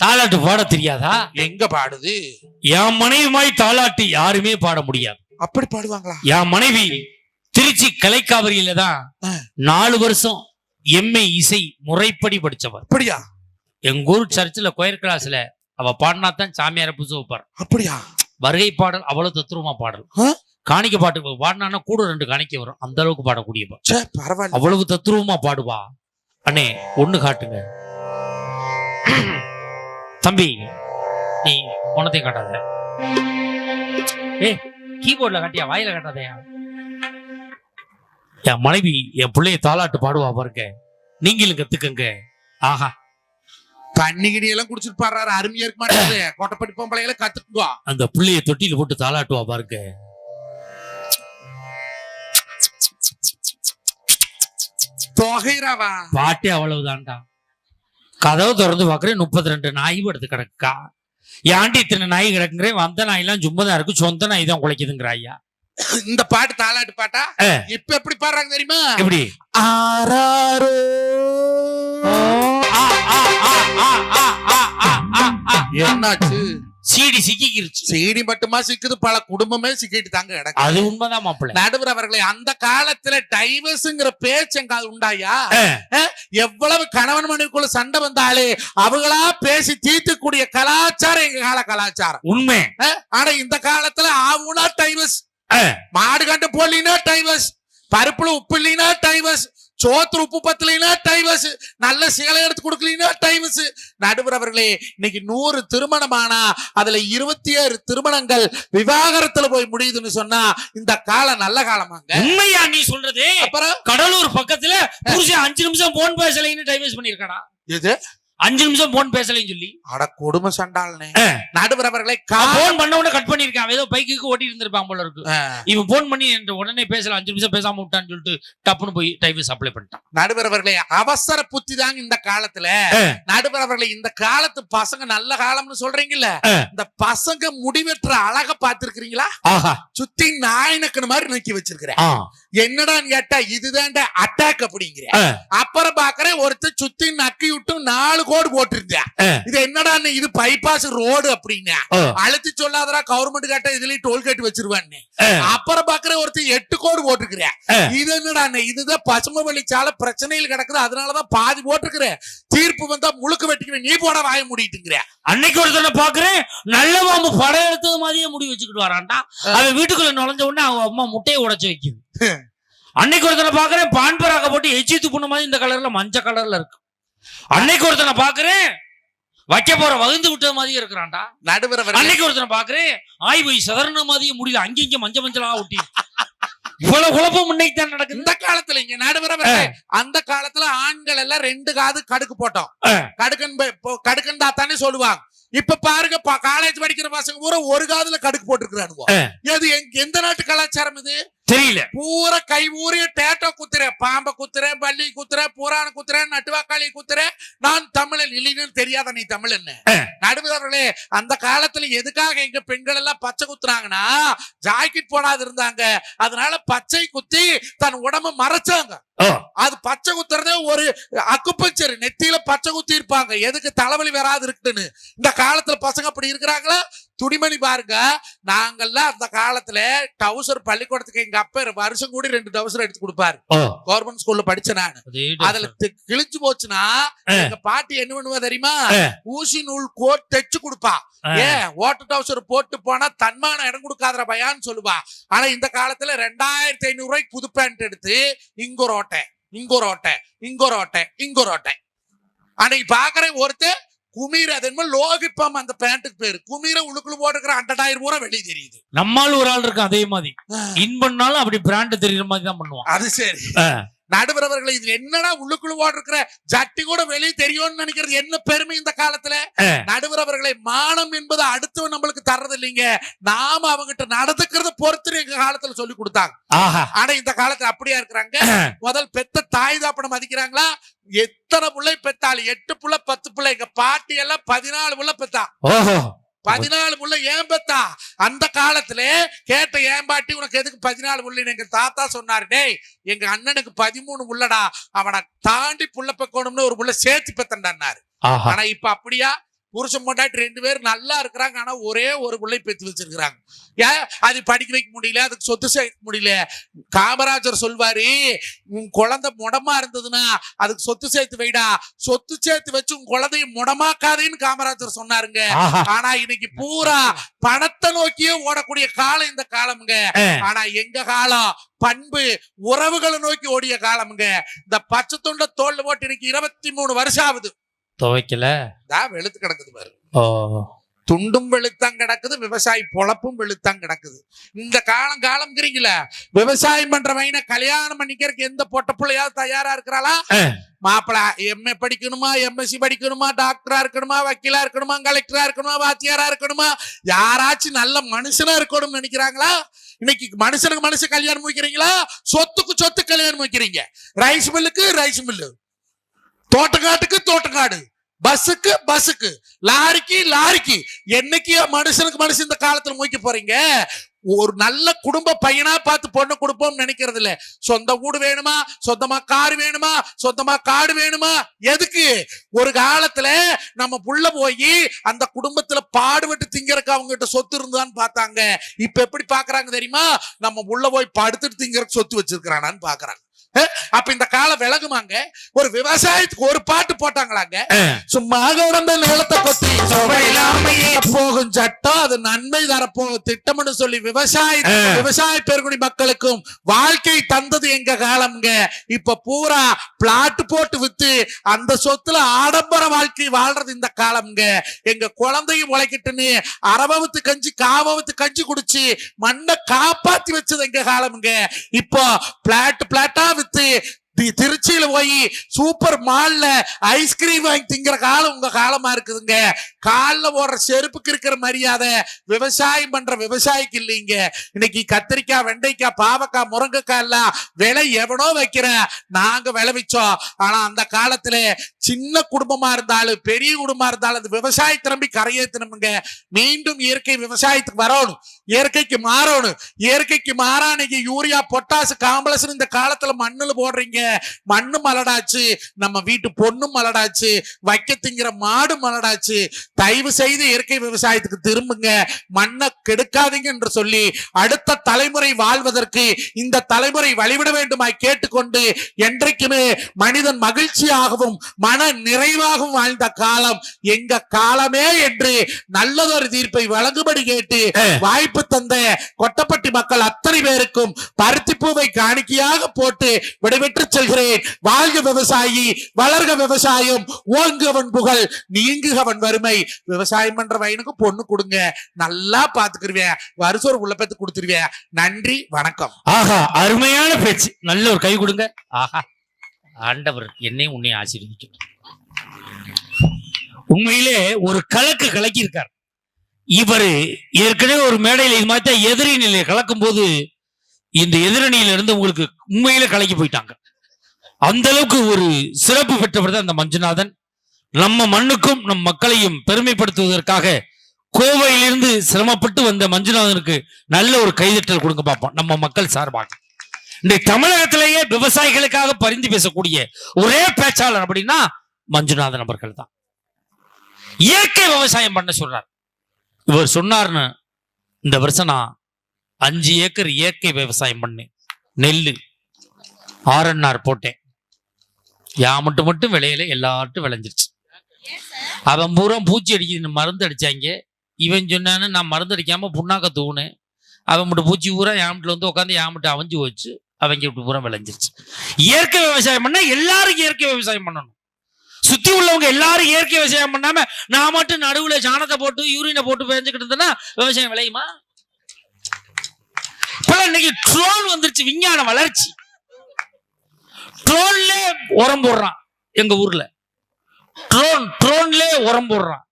தாலாட்டு பாட தெரியாதா? எங்க பாடுது? என் மனைவி மாதிரி தாலாட்டு யாருமே பாட முடியாது. அப்படி பாடுவாங்களா? என் மனைவி திருச்சி கலைக்காவிரியில தான். நாலு வருஷம் எம்ஏ இசை முறைப்படி படிச்சவர் அப்படியா? எங்க ஊர் சர்ச்சில் கொயர் கிளாஸ்ல அவ பாடினா தான் சாமியார புதுசு வைப்பார். அப்படியா? வருகை பாடல் அவ்வளவு தத்துருவமா பாடல்? காணிக்க பாட்டு பாடினா கூட ரெண்டு காணிக்க வரும். அந்த அளவுக்கு பாடக்கூடியவ. பரவாயில்ல. அவ்வளவு தத்துருவமா பாடுவா. அண்ணே ஒண்ணு காட்டுங்க. தம்பி நீ உனத்தையும் காட்டாத. ஏ கீபோர்ட்ல காட்டியா வாயில காட்டாதயா? என் மனைவி என் பிள்ளைய தாலாட்டு பாடுவா பாருங்க. நீங்களும் கத்துக்கங்க. ஆஹா. தண்ணி கிணி எல்லாம் குடிச்சிட்டு பாடுறாரு அருமையா இருக்க மாட்டேங்குது கொட்டப்பட்டி பொம்பளைகளை கத்துக்குவா. அந்த பிள்ளைய தொட்டில போட்டு தாலாட்டுவா பாருங்க. தொகைறாவா பாட்டே அவ்வளவுதான்டா. கதவை திறந்து பார்க்குறேன் முப்பத்தி ரெண்டு நாய் படுத்து கிடக்குக்கா ஏன்டி இத்தனை நாய் கிடக்குங்கிறேன்? வந்த நாயெல்லாம் சும்மா தான் இருக்கு சொந்த நாய் தான் குலைக்குதுங்கிற ஐயா. இந்த பாட்டு தாலாட்டு பாட்டா? இப்ப எப்படி பாடுறாங்க தெரியுமா? எப்படி? ஆராரோ என்னாச்சு? சீடி சிக்கிக்கிருச்சு. சீடி மட்டுமா சிக்குது பல குடும்பமே சிக்கிட்டு தாங்க கிடக்கு. அது உண்மைதான் மாப்பிள்ள. நடுவர் அவர்களே அந்த காலத்துல டைவர்ஸ்ங்கிற பேச்சு எங்க உண்டாயா? எவ்வளவு கணவன் மனைவிக்குள்ள சண்டை வந்தாலே அவங்களா பேசி தீர்த்துக்கூடிய கலாச்சாரம் எங்க கால கலாச்சாரம். உண்மை. ஆனா இந்த காலத்துல ஆவுனா டைவர்ஸ். மாடு கண்டு போடலினா டைவர்ஸ். பருப்புல உப்பு இல்லைனா டைவர்ஸ். சோத்துல உப்பு பத்தலைனா டைவர்ஸ் நல்ல சேலை எடுத்து கொடுக்கலைனா டைவர்ஸ் நடுவர் அவர்களே இன்னைக்கு நூறு திருமணமானா அதுல இருபத்தி ஏழு திருமணங்கள் விவாகரத்துல போய் முடியுதுன்னு சொன்னா இந்த காலம் நல்ல காலமாங்க. உண்மையா நீ சொல்றது? அப்புறம்? கடலூர் பக்கத்துல புருஷன் அஞ்சு நிமிஷம் போன் பேசலைன்னு டைவர்ஸ் பண்ணிருக்காடா இது அஞ்சு நிமிஷம் போன் பேசலைன்னு சொல்லி. அட கொடுமை சண்டாளனே. ஆ. நடுவர் அவர்களை கா போன் பண்ண உடனே கட் பண்ணிருக்கான் ஏதோ பைக்கு ஓட்டி இருந்திருப்பான் போல இருக்கு. இவன் போன் பண்ணி என்ற உடனே பேசல அஞ்சு நிமிஷம் பேசாம விட்டான்னு சொல்லிட்டு டப்புன்னு போய் டைவர்ஸ் அப்ளை பண்ணிட்டான். நடுவர் அவர்களே அவசர புத்தி தாங்க இந்த காலத்துல. ஆ. நடுவர் அவர்களே இந்த காலத்து பசங்க நல்ல காலம்னு சொல்றீங்கல்ல. இந்த பசங்க முடிவெற்ற அழக பாத்துருக்கீங்களா ஆஹா. சுத்தி நாயினக்குன்னு மாதிரி நிக்கி வச்சிருக்கிறேன். என்னடான்னு கேட்டா இதுதான்டா அட்டாக் அப்படிங்கிற. அப்புறம் பாக்குறேன் ஒருத்தர் சுத்தி நக்கி விட்டு நாலு கோடு போட்டிருந்தேன் ஆ. இது என்னடான்னு இது பைபாஸ் ரோடு அப்படின்னா. அழுத்தி சொல்லாதடா கவர்மெண்ட் கேட்டா இதுலயும் டோல் கேட் வச்சிருவான்னு. அப்புறம் பாக்குறேன் ஒருத்தர் எட்டு கோடு போட்டிருக்கிறேன். இது என்னடா இதுதான் பசுமை வழிச்சால பிரச்சனையில் கிடக்குது அதனாலதான் பாதி போட்டிருக்கிறேன் தீர்ப்பு வந்தா முழுக்க வெட்டிக்கிறேன் நீ போட வாய மூடிட்டுங்கிற அன்னைக்கு ஒருத்தனை பாக்குறேன் நல்ல பாம்பு படம் எடுத்தது மாதிரியே முடி வச்சுக்கிட்டு வரான்டா அவன் வீட்டுக்குள்ள நுழைஞ்ச உடனே அவங்க அம்மா முட்டையை உடைச்சு வைக்குது அன்னைக்கு ஒருத்தனை பாக்குறேன் பான் பராக்க போட்டு எச்சி துப்புன மாதிரி இந்த கலர்ல மஞ்சள் கலர்ல இருக்கு. அன்னைக்கு ஒருத்தனை பாக்குறேன் வைக்க போற வகுந்து விட்டது மாதிரியே இருக்கிறான்டா. நடுவர் அன்னைக்கு ஒருத்தனை பாக்குறேன் ஆய் போய் சதறன மாதிரியே முடியல அங்க இங்க மஞ்சள் மஞ்சளா ஒட்டி. இவ்வளவு குழப்பம் இன்னைக்கு தான் நடக்குது. இந்த காலத்துல இங்க நடுவர் அந்த காலத்துல ஆண்கள் எல்லாம் ரெண்டு காது கடுக்கு போட்டோம். கடுக்கன் கடுக்கன் தாத்தானே சொல்லுவாங்க. இப்ப பாருங்க காலேஜ் படிக்கிற பசங்க பூரா ஒரு காதுல கடுக்கு போட்டுருக்கானுவோ ஆ. எது எந்த நாட்டு கலாச்சாரம் இது? தெரியல பூரா கை ஊறிய டேட்டோ குத்துறேன் பாம்பை குத்துறேன் பள்ளி குத்துறேன் பூரான குத்துறேன் நட்டுவாக்காளி குத்துறேன் நான் தமிழன் இல்லைன்னு தெரியாத நீ தமிழன்னு நடுவர்களே அந்த காலத்துல எதுக்காக எங்க பெண்கள் எல்லாம் பச்சை குத்துறாங்கன்னா ஜாக்கெட் போடாது இருந்தாங்க அதனால பச்சை குத்தி தன் உடம்ப மறைச்சாங்க அது பச்சை குத்துறதே ஒரு அக்குப்பஞ்சர் நெத்தியில பச்சை குத்தி இருப்பாங்க எதுக்கு தலைவலி வராது இருக்குன்னு இந்த காலத்துல பசங்க அப்படி இருக்கிறாங்களா? துணிமணி பாருங்க. நாங்கெல்லாம் அந்த காலத்துல டவுசர் பள்ளிக்கூடத்துக்கு எங்க அப்பா வருஷம் கூடி ரெண்டு டவுசர் எடுத்து கொடுப்பாரு. கவர்மெண்ட் ஸ்கூல்ல படிச்ச நான். அதே அதுல கிழிஞ்சு போச்சுன்னா. எங்க பாட்டி என்ன பண்ணுவா தெரியுமா. ஊசி நூல் கோட் தைச்சு கொடுப்பா. ஏன்? ஓட்ட டவுசர் போட்டு போனா தன்மான இடம் கொடுக்காத பயான்னு சொல்லுவா. ஆனா இந்த காலத்துல ரெண்டாயிரத்தி ஐநூறு ரூபாய்க்கு புது பேண்ட் எடுத்து இங்க ஒரு ஓட்டை இங்க ஒரு ஓட்டை இங்க ஒரு ஓட்டை இங்க ஒரு ஓட்டை. அன்னைக்கு பாக்குறேன் ஒருத்தன் குமீர் அது என்ன லோகிப்பம் அந்த பேண்ட்டுக்கு பேரு குமீர உள்ளுக்குள்ள போட்டுக்கிற அண்டடாயிரம் பூரா வெளியே தெரியுது. நம்மால் ஒரு ஆள் இருக்கான் அதே மாதிரி. இன் பண்ணாலும் அப்படி பிராண்ட் தெரியுற மாதிரி தான் பண்ணுவான். அது சரி. நடுவர் அவர்களை இது என்னடா உள்ளுக்குள்ள போட்டிருக்கிற ஜட்டி கூட வெளியே தெரியும்னு நினைக்கிறது என்ன பெருமை இந்த காலத்துல. நடுவர் அவர்களை மானம் என்பது அடுத்தவன் நம்மளுக்கு தர்றது இல்லைங்க நாம அவங்கிட்ட நடந்துக்கிறத பொறுத்து எங்க காலத்துல சொல்லி கொடுத்தாங்க. ஆனா இந்த காலத்துல அப்படியா இருக்கிறாங்க? முதல் பெத்த தாய் தாப்பனை மதிக்கிறாங்களா? எத்தனை புள்ளை பெத்தாள் எட்டு புள்ள பத்து புள்ள எங்க பாட்டி எல்லாம் பதினாலு புள்ள பெத்தா. பதினாலு புள்ள ஏன் பெத்தா அந்த காலத்துல கேட்ட ஏன் பாட்டி உனக்கு எதுக்கு பதினாலு புள்ளின்னு? எங்க தாத்தா சொன்னாரு டேய் எங்க அண்ணனுக்கு பதிமூணு புள்ளடா. அவனை தாண்டி புள்ள பெக்கணும்னு ஒரு புள்ள சேர்த்து பெத்தண்டான்னாரு ஆஹா. ஆனா இப்ப அப்படியா? புருஷன் பொண்டாட்டி ரெண்டு பேரும் நல்லா இருக்கிறாங்க ஆனா ஒரே ஒரு பிள்ளை பெத்து வச்சிருக்கிறாங்க. ஏன்? அது படிக்க வைக்க முடியல அதுக்கு சொத்து சேர்க்க முடியல. காமராஜர் சொல்வாரு உன் குழந்தை முடமா இருந்ததுன்னா அதுக்கு சொத்து சேர்த்து வைடா. சொத்து சேர்த்து வச்சு உன் குழந்தைய முடமாக்காதேன்னு காமராஜர் சொன்னாருங்க. ஆனா இன்னைக்கு பூரா பணத்தை நோக்கியே ஓடக்கூடிய காலம் இந்த காலம்ங்க. ஆனா எங்க காலம்? பண்பு உறவுகளை நோக்கி ஓடிய காலம்ங்க. இந்த பச்சை துண்ட தோல்ல போட்டு இன்னைக்கு இருபத்தி மூணு வருஷம் ஆகுது. துவைக்கல? தான் வெளுத்து கிடக்குது பாரு. ஓ. துண்டும் வெளுத்தம் கிடக்குது விவசாயி பொழப்பும் வெளுத்தம் கிடக்குது. இந்த காலம் காலம்ங்கிறீங்களா விவசாயம் பண்ற பையனை கல்யாணம் பண்ணிக்கிறதுக்கு எந்த பொட்ட பிள்ளையாவது தயாரா இருக்கிறாளா. மாப்பிள எம்ஏ படிக்கணுமா எம்எஸ்சி படிக்கணுமா டாக்டரா இருக்கணுமா வக்கீலா இருக்கணுமா கலெக்டரா இருக்கணுமா வாத்தியாரா இருக்கணுமா யாராச்சும் நல்ல மனுஷனா இருக்கணும்னு நினைக்கிறாங்களா? இன்னைக்கு மனுஷனுக்கு மனுஷன் கல்யாணம் முடிக்கிறீங்களா? சொத்துக்கு சொத்து கல்யாணம் முடிக்கிறீங்க. ரைஸ் மில்லுக்கு ரைஸ் மில்லு தோட்டக்காட்டுக்கு தோட்டக்காடு பஸ்ஸுக்கு பஸ்ஸுக்கு. லாரிக்கு லாரிக்கு. என்னைக்கு மனுஷனுக்கு மனுஷன் இந்த காலத்துல மூய்க்க போறீங்க? ஒரு நல்ல குடும்ப பையனா பார்த்து பொண்ணு கொடுப்போம் நினைக்கிறது இல்ல சொந்த வீடு வேணுமா? சொந்தமா கார் வேணுமா? சொந்தமா காடு வேணுமா? எதுக்கு? ஒரு காலத்துல நம்ம புள்ள போய் அந்த குடும்பத்துல பாடுபட்டு திங்கறக்கு அவங்க கிட்ட சொத்து இருந்தான்னு பார்த்தாங்க. இப்ப எப்படி பாக்குறாங்க தெரியுமா? நம்ம புள்ள போய் படுத்துட்டு திங்கறக்கு சொத்து வச்சிருக்கிறானான்னு பாக்குறாங்க அப்ப இந்த காலம் விலகுமாங்க? ஒரு விவசாயத்துக்கு ஒரு பாட்டு போட்டாங்களாங்க? சும்மா கிடந்த நிலத்தை கொத்தி போகும் சட்டம் அது நன்மை தரப்போகும் திட்டம்னு சொல்லி விவசாய. விவசாய பெருங்குடி மக்களுக்கும் வாழ்க்கை தந்தது எங்க காலம்ங்க? இப்ப பூரா பிளாட் போட்டு வித்து அந்த சொத்துல ஆடம்பர வாழ்க்கை வாழ்றது இந்த காலம்ங்க. எங்க குழந்தையும் உழைக்கட்டுன்னு அரவவுத்து கஞ்சி காவவுத்து கஞ்சி குடிச்சு மண்ணை காப்பாத்தி வச்சது எங்க காலம்ங்க. இப்போ பிளாட் பிளாட்டா வித்து தி- திருச்சியில போய் சூப்பர் மால்ல ஐஸ்கிரீம் வாங்கி திங்கிற காலம் உங்க காலமா இருக்குதுங்க. கால்ல போடுற செருப்புக்கு இருக்கிற மரியாதை விவசாயம் பண்ற விவசாயிக்கு இல்லைங்க. இன்னைக்கு கத்திரிக்காய் வெண்டைக்காய் பாவக்காய் முருங்கைக்காய் எல்லாம் விலை எவனோ வைக்கிற நாங்க விளைவிச்சோம் ஆனா அந்த காலத்துல சின்ன குடும்பமா இருந்தாலும் பெரிய குடும்பமா இருந்தாலும் அந்த விவசாய திரும்பி கரையேத்தணுமுங்க மீண்டும் இயற்கை விவசாயத்துக்கு வரணும். இயற்கைக்கு மாறணும். இயற்கைக்கு மாறா யூரியா பொட்டாசு காம்பளஸ் இந்த காலத்துல மண்ணுல போடுறீங்க. மண்ணு மலடாச்சு நம்ம வீட்டு பொண்ணும் மலடாச்சு வைக்க திங்கிற மாடு மலடாச்சு. தயவு செய்து இயற்கை விவசாயத்துக்கு திரும்புங்க. மண்ணை கெடுக்காதீங்க என்று சொல்லி அடுத்த தலைமுறை வாழ்வதற்கு இந்த தலைமுறை வழிவிட வேண்டுமாய் கேட்டுக்கொண்டு என்றைக்குமே மனிதன் மகிழ்ச்சியாகவும் மன நிறைவாகவும் வாழ்ந்த காலம் எங்க காலமே என்று நல்லதொரு தீர்ப்பை வழங்கும்படி கேட்டு வாய்ப்பு தந்த கொட்டப்பட்டி மக்கள் அத்தனை பேருக்கும் பருத்திப்பூவை காணிக்கையாக போட்டு விடைபெற்று செல்கிறேன். வாழ்க விவசாயி வளர்க விவசாயம் ஓங்குவன் புகழ் நீங்குகவன் வறுமை. விவசாயம் பண்ற வயனுக்கு பொண்ணு கொடுங்க. நல்லா பாத்துக்கிருவேன். வருஷம் ஒரு உள்ள பேத்து கொடுத்துருவேன். நன்றி வணக்கம். ஆஹா அருமையான பேச்சு. நல்ல ஒரு கை கொடுங்க. ஆஹா ஆண்டவர் என்னையும் உன்னை ஆசீர்வதிக்கட்டும் உண்மையிலே ஒரு கலக்கு கலக்கி இருக்கார் இவரு ஏற்கனவே ஒரு மேடையில இது மாதிரி எதிரி நிலையை கலக்கும் போது இந்த எதிரணியில இருந்து உங்களுக்கு உண்மையில கலக்கி போயிட்டாங்க. அந்த அளவுக்கு ஒரு சிறப்பு பெற்றவர் தான் அந்த மஞ்சுநாதன். நம்ம மண்ணுக்கும் நம் மக்களையும் பெருமைப்படுத்துவதற்காக கோவையிலிருந்து சிரமப்பட்டு வந்த மஞ்சுநாதனுக்கு நல்ல ஒரு கைதட்டல் கொடுக்க பார்ப்போம். நம்ம மக்கள் சார்பாக. இந்த தமிழகத்திலேயே விவசாயிகளுக்காக பரிந்து பேசக்கூடிய ஒரே பேச்சாளர் அப்படின்னா மஞ்சுநாதன் அவர்கள் தான். இயற்கை விவசாயம் பண்ண சொல்றார். இவர் சொன்னார்னு இந்த வருஷம் நான் அஞ்சு ஏக்கர் இயற்கை விவசாயம் பண்ணேன். நெல் ஆர்என்ஆர் போட்டேன். யா மட்டும் மட்டும் விளையல எல்லாட்டும் விளைஞ்சிருச்சு. அவன் பூரா பூச்சி அடிக்குதுன்னு மருந்து அடிச்சாங்க. இவன் சொன்னான்னு நான் மருந்து அடிக்காம புண்ணாக்க தூணேன் அவன் மட்டும் பூச்சி பூரா யாமட்டில் வந்து உட்காந்து யாமட்டு அவஞ்சு வச்சு அவங்க இப்படி பூரா விளைஞ்சிருச்சு. இயற்கை விவசாயம் பண்ணா எல்லாரும் இயற்கை விவசாயம் பண்ணணும். சுத்தி உள்ளவங்க எல்லாரும் இயற்கை விவசாயம் பண்ணாம நான் மட்டும் நடுவுல சாணத்தை போட்டு யூரினை போட்டு பெஞ்சுக்கிட்டு இருந்தேன்னா விவசாயம் விளையுமா? இப்ப இன்னைக்கு ட்ரோன் வந்துருச்சு விஞ்ஞான வளர்ச்சி. ட்ரோன்ல உரம் போடுறான் எங்க ஊர்ல. ட்ரோன் ட்ரோன்ல உரம் போடுறான்.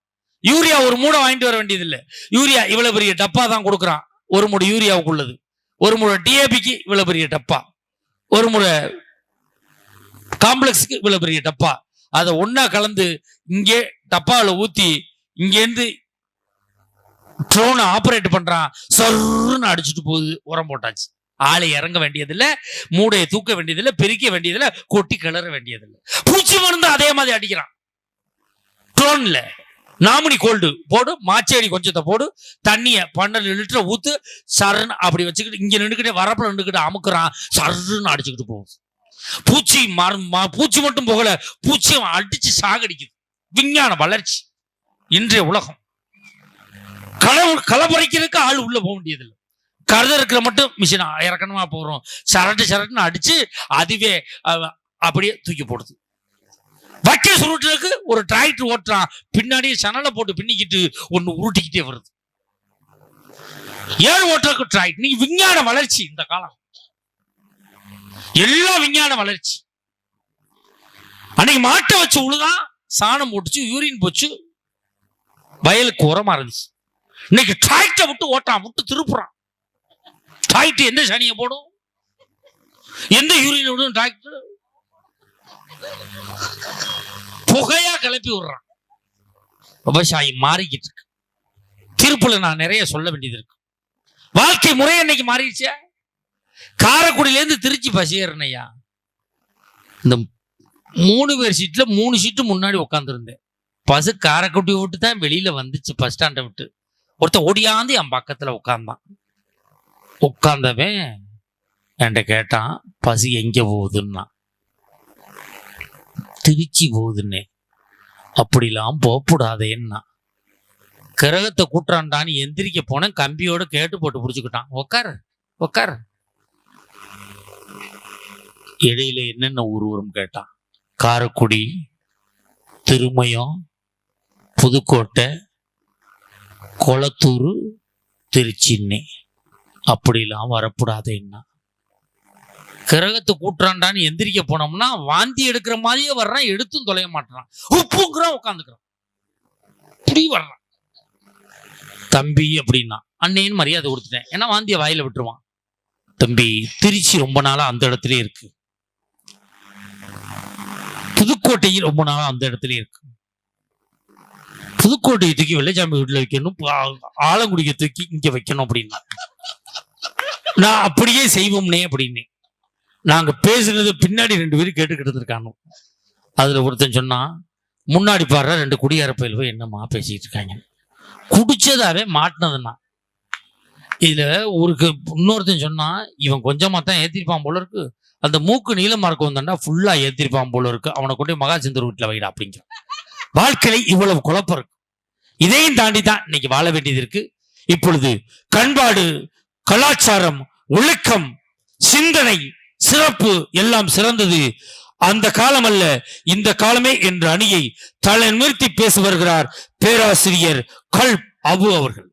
யூரியா ஒரு மூடை வாங்கிட்டு வர வேண்டியது இல்லை யூரியா இவ்வளவு பெரிய டப்பா தான் கொடுக்குறான். ஒரு முறை யூரியாவுக்கு உள்ளது. ஒரு முறை டிஏபிக்கு இவ்வளவு பெரிய டப்பா. ஒரு முறை காம்ப்ளெக்ஸ்க்கு இவ்வளவு பெரிய டப்பா. அதை ஒன்னா கலந்து இங்கே டப்பாவில் ஊத்தி இங்கேருந்து ட்ரோனை ஆப்ரேட் பண்றான். சொருன்னு அடிச்சுட்டு போகுது. உரம் போட்டாச்சு. ஆளை இறங்க வேண்டியதில்ல மூடையை தூக்க வேண்டியதில்லை பெருக்க வேண்டியதில்ல கொட்டி கிளற வேண்டியதில்ல. பூச்சி மருந்து அதே மாதிரி அடிக்கிறான். ட்ரோன்ல நாமினி கோல்டு போடு மாச்சேரி கொஞ்சத்தை போடு தண்ணிய பன்னெண்டு லிட்டரை ஊத்து சரண் அப்படி வச்சுக்கிட்டு இங்க நின்றுக்கிட்டே வரப்பில் நின்றுக்கிட்டு அமுக்குறான் சருன்னு அடிச்சுக்கிட்டு போகும் பூச்சி மர- பூச்சி மட்டும் போகல பூச்சி அடிச்சு சாகடிக்குது. விஞ்ஞான வளர்ச்சி. இன்றைய உலகம். களை களப்பறிக்கிறதுக்கு ஆள் உள்ள போக வேண்டியதில்லை. கருத இருக்கிற மட்டும் மிஷினா இறக்கணுமா போகிறோம் சரட்டு சரட்டுன்னு அடிச்சு அதுவே அப்படியே தூக்கி போடுது. வக்கீல் சுருட்டுறதுக்கு ஒரு டிராக்டர் ஓட்டுறான். பின்னாடியே சனலை போட்டு பின்னிக்கிட்டு ஒன்று உருட்டிக்கிட்டே வருது. ஏழு ஓட்டுறதுக்கு டிராக்டர் நீ விஞ்ஞான வளர்ச்சி இந்த காலம். எல்லாம் விஞ்ஞான வளர்ச்சி. அன்னைக்கு மாட்டை வச்சு உழுதான் சாணம் போட்டுச்சு யூரின் போச்சு வயலுக்கு உரமா இருந்துச்சு. இன்னைக்கு டிராக்டர் விட்டு ஓட்டான் விட்டு திருப்புறான். டிராக்டர் எந்த சனியை போடும்? எந்த யூரின் விடும் டாக்டர் புகையா கிளப்பி விடுறான். விவசாயி மாறிக்கிட்டு இருக்கு. தீர்ப்புல நான் நிறைய சொல்ல வேண்டியது இருக்கு. வாழ்க்கை முறை இன்னைக்கு மாறிடுச்சே? காரைக்குடியிலேருந்து திருச்சி பஸ் ஏறினையா இந்த மூணு பேர் சீட்டில் மூணு சீட்டு முன்னாடி உட்காந்துருந்தேன் பஸ் காரைக்குடி விட்டு தான் வெளியில் வந்துச்சு பஸ் ஸ்டாண்டை விட்டு. ஒருத்தன் ஓடியாந்து என் பக்கத்தில் உட்காந்தான் உட்கார்ந்தவன் என்கிட்ட கேட்டான் பசி எங்கே போகுதுன்னா? திருச்சி போகுதுன்னே. அப்படிலாம் போகக்கூடாதேன்னா. கிரகத்தை கூட்டுறான்டான்னு எந்திரிக்க போனேன் கம்பியோட கேட்டு போட்டு பிடிச்சிக்கிட்டான். உக்கார் உக்கார். இடையில என்னென்ன ஊர்வரும் கேட்டான்? காரைக்குடி திருமயம் புதுக்கோட்டை கொளத்தூர் திருச்சின்னே. அப்படிலாம் வரக்கூடாதுன்னா கிரகத்தை கூட்டுறான்டான்னு எந்திரிக்க போனோம்னா வாந்தி எடுக்கிற மாதிரியே வர்றான் எடுத்தும் தொலைய மாட்டான் உப்புங்கிறான் உட்காந்துக்கிறான் இப்படி வர்றான். தம்பி அப்படின்னா அண்ணேன்னு மரியாதை கொடுத்துட்டேன். ஏன்னா வாந்திய வாயில விட்டுருவான். தம்பி திருச்சி ரொம்ப நாளா அந்த இடத்துல இருக்கு. புதுக்கோட்டையும் ரொம்ப நாளா அந்த இடத்துல இருக்கு. புதுக்கோட்டையை தூக்கி வெள்ளைச்சாமி வீட்டில் வைக்கணும் ஆலங்குடியை தூக்கி இங்க வைக்கணும் அப்படின்னா. நான் அப்படியே செய்வோம்னே அப்படின்னு நாங்க பேசுனது பின்னாடி ரெண்டு பேரும் கேட்டுக்கிட்டு இருக்கானோ அதுல ஒருத்தன் சொன்னா முன்னாடி பாடுற ரெண்டு குடியார போய் என்னம்மா பேசிட்டு இருக்காங்க? குடிச்சதாவே மாட்டினதுன்னா இதுல ஒரு இன்னொருத்தன் சொன்னா இவன் கொஞ்சமா தான் ஏத்திருப்பான் போல இருக்கு. அந்த மூக்கு நீளமா இருக்கும் வந்தாண்டா ஃபுல்லா ஏத்திருப்பான் போல இருக்கு. அவனை கொண்டு போய் மகாச்சந்தர் வீட்டுல வைடா அப்படிங்கிற வாழ்க்கையில இவ்வளவு குழப்பம் இருக்கு. இதையும் தாண்டி தான் இன்னைக்கு வாழ வேண்டியது இருக்கு. இப்பொழுது கண்பாடு கலாச்சாரம் ஒழுக்கம் சிந்தனை சிறப்பு எல்லாம் சிறந்தது. அந்த காலம் அல்ல இந்த காலமே என்ற அணியை தலை நிறுத்தி பேசி வருகிறார் பேராசிரியர் கல் அபு அவர்கள்.